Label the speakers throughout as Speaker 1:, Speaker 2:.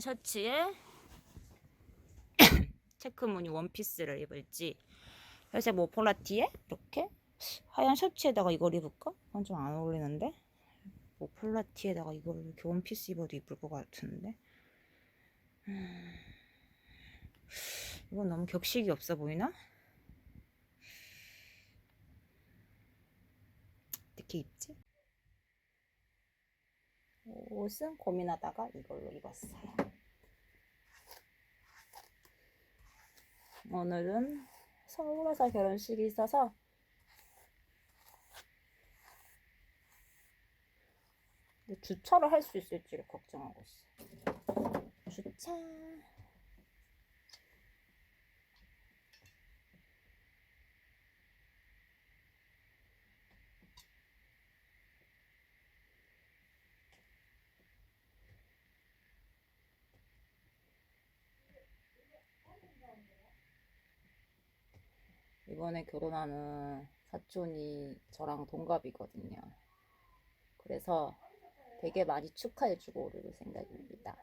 Speaker 1: 셔츠에 체크 무늬 원피스를 입을지 회색 모폴라 티에 이렇게 하얀 셔츠에다가 이걸 입을까? 그건 좀 안 어울리는데 모폴라 티에다가 이걸 이렇게 원피스 입어도 이쁠 것 같은데 음, 이건 너무 격식이 없어 보이나? 어떻게 입지? 옷은 고민하다가 이걸로 입었어요. 오늘은 서울에서 결혼식이 있어서 주차를 할 수 있을지를 걱정하고 있어요. 주차. 이번에 결혼하는 사촌이 저랑 동갑이거든요. 그래서 되게 많이 축하해주고 오를 생각입니다.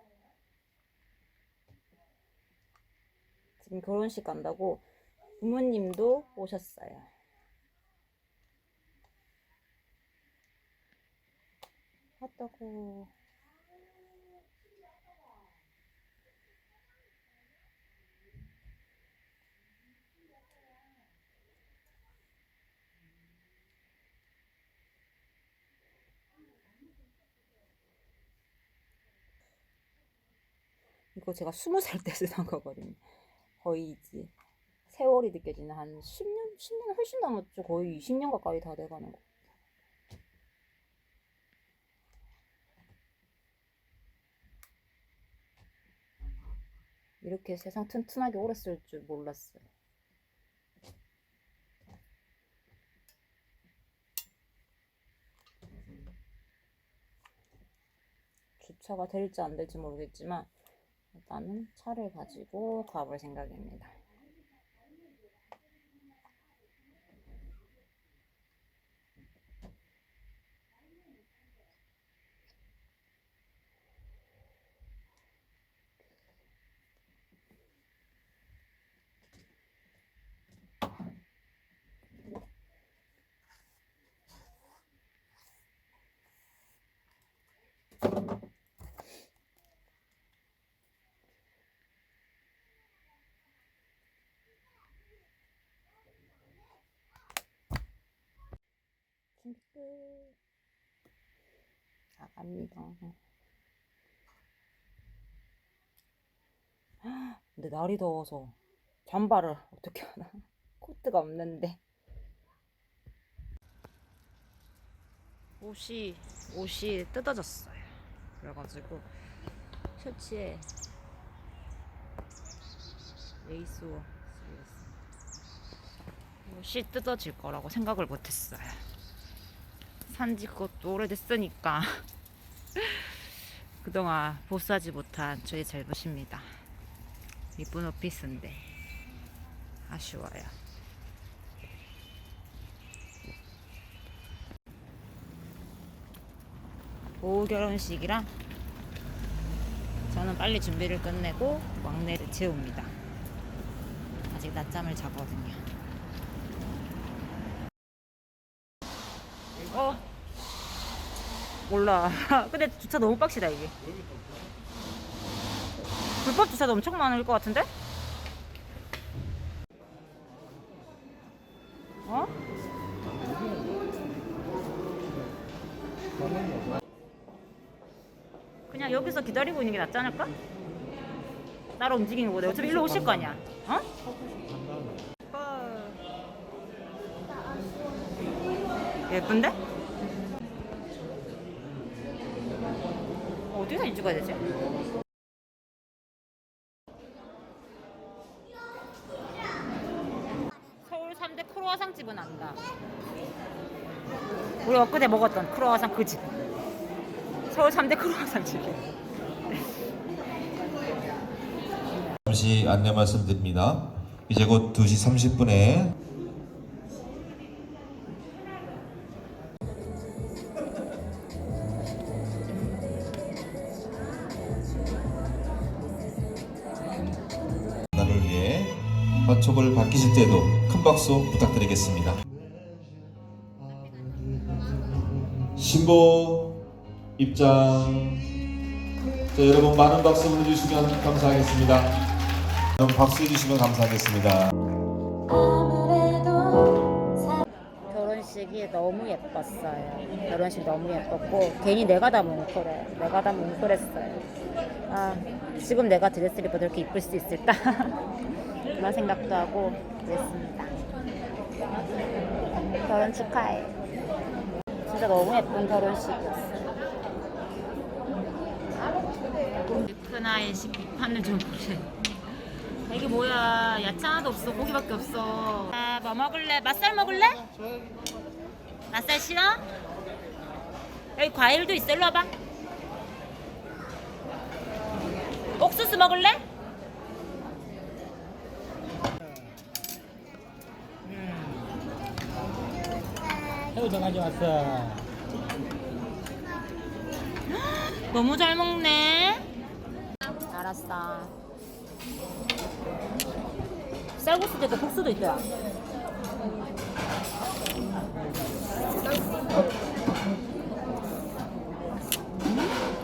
Speaker 1: 지금 결혼식 간다고 부모님도 오셨어요. 왔다고. 이거 제가 스무 살 때 쓰던 거거든요. 거의 이제 세월이 느껴지는 한 10년, 10년 훨씬 넘었죠. 거의 20년 가까이 다 돼가는 거. 이렇게 세상 튼튼하게 오래 쓸 줄 몰랐어요. 주차가 될지 안 될지 모르겠지만 일단은 차를 가지고 가볼 생각입니다. 준비 끝. 나갑니다. 근데 날이 더워서 잠바를 어떻게 하나? 코트가 없는데. 옷이 옷이 뜯어졌어요. 그래가지고 셔츠에 레이스워 쓰였어요. 옷이 뜯어질 거라고 생각을 못했어요. 산지 것도 오래됐으니까 그동안 보스하지 못한 저의 잘못입니다. 이쁜 오피스인데 아쉬워요. 오후 결혼식이라 저는 빨리 준비를 끝내고 왕래를 채웁니다. 아직 낮잠을 자거든요. 어. 몰라. 근데 주차 너무 빡시다 이게. 불법 주차도 엄청 많을 것 같은데? 어? 그냥 여기서 기다리고 있는 게 낫지 않을까? 나로 움직이는 거보다 어차피 일로 오실 거 아니야. 어? 예쁜데? 어디 사진 찍어야 되지? 서울 3대 크로아상 집은 안다. 우리 엊그제 먹었던 크로아상 그 집. 서울 3대 크로아상 집이.
Speaker 2: 잠시 안내 말씀드립니다. 이제 곧 2시 30분에 밝히실 때도 큰 박수 부탁드리겠습니다. 신보 입장. 자, 여러분 많은 박수 보내주시면 감사하겠습니다. 여러분 박수 해주시면 감사하겠습니다.
Speaker 1: 결혼식이 너무 예뻤어요. 결혼식 너무 예뻤고 괜히 내가 다 뭉클해. 내가 다 뭉클했어요. 아 지금 내가 드레스 입어도 이렇게 이쁠 수 있을까? 그런 생각도 하고 그랬습니다. 결혼 축하해. 진짜 너무 예쁜 결혼식이었어요. 큰아이식 판을 좀 보래. 이게 뭐야? 야채 하나도 없어. 고기밖에 없어. 아, 뭐 먹을래? 맛살 먹을래? 맛살 싫어? 여기 과일도 있어. 일로 와봐. 옥수수 먹을래?
Speaker 3: 새우젓 가져왔어.
Speaker 1: 너무 잘 먹네. 알았어. 쌀국수 때도 국수도 있더라.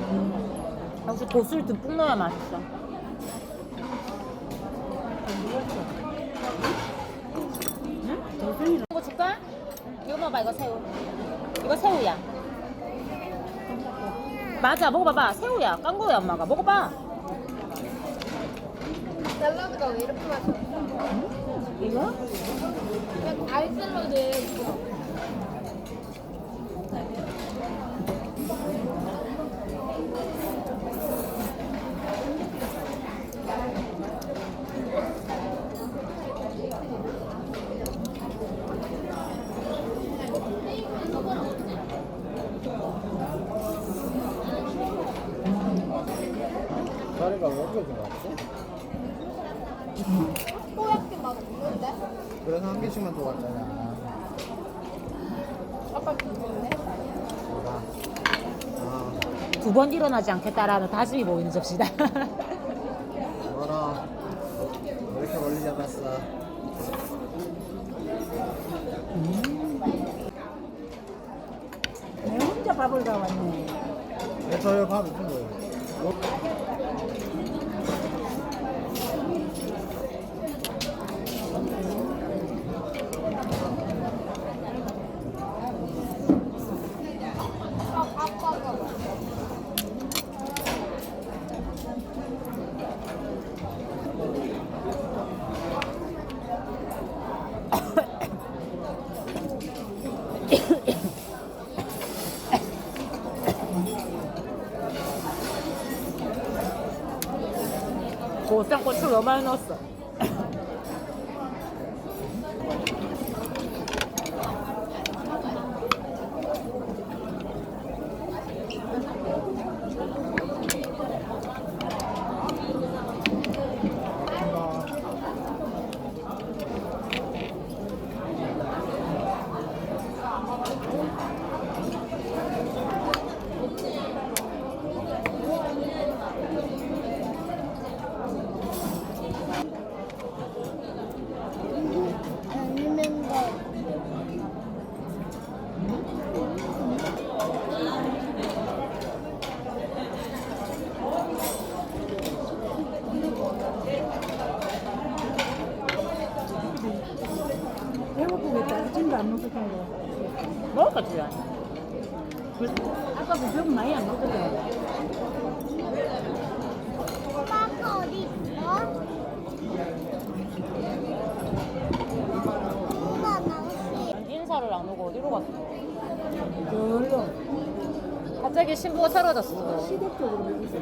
Speaker 1: 음. 역시 고수를 듬뿍 넣어야 맛있어. 응? 이거 줄까? 이거 먹어봐, 이거 새우. 이거 새우야. 맞아 먹어봐봐 새우야 깐 거야 엄마가 먹어봐
Speaker 4: 샐러드가 왜 이렇게 맛있어?
Speaker 1: 이거?
Speaker 4: 그냥 알 샐러드
Speaker 3: 다 이렇게 좋았지?
Speaker 4: 뽀얗게 맛 없는데?
Speaker 3: 그래서 한 개씩만 더 왔잖아.
Speaker 4: 아까 그거네?
Speaker 3: 뭐가? 아,
Speaker 1: 두 번 일어나지 않겠다라는 다짐이 보이는 접시다
Speaker 3: 멀어. 왜 이렇게 멀리 잡았어?
Speaker 1: 내 혼자 밥을 다 왔네
Speaker 3: 내 저녁 밥 무슨 거예요?
Speaker 1: 고쌈 고추 너무 많이 넣었어
Speaker 4: 아니면 거
Speaker 5: 배고프겠다. 아침도 안 먹었던 거.
Speaker 1: 먹을까 주야
Speaker 5: 아까 그 배고 많이 안 먹거든.
Speaker 4: 오빠가 어디 있어? 엄마 낭시
Speaker 1: 인사를 안 오고 어디로 갔어
Speaker 5: 별로.
Speaker 1: 갑자기 신부가 사라졌어
Speaker 5: 시댁 쪽으로 먹었어.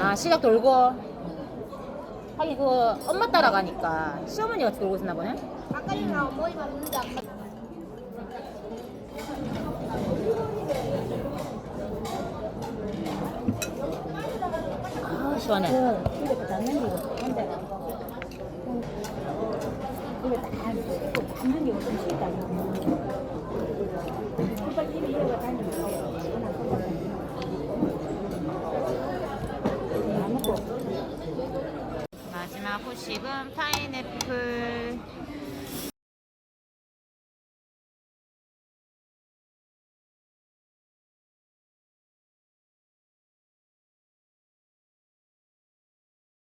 Speaker 1: 아 시각 돌고 하긴 그 엄마 따라가니까 시어머니 같이 돌고 있었나 보네
Speaker 4: 아까 전에 어머니 봤는데 아까
Speaker 1: 아 시원해
Speaker 5: 그, 이렇게 다 남기고, 혼자. 이거 다, 씻고 다 남기고 좀 쉬다. 컵밥 다 먹고.
Speaker 1: 마지막 후식은 파인애플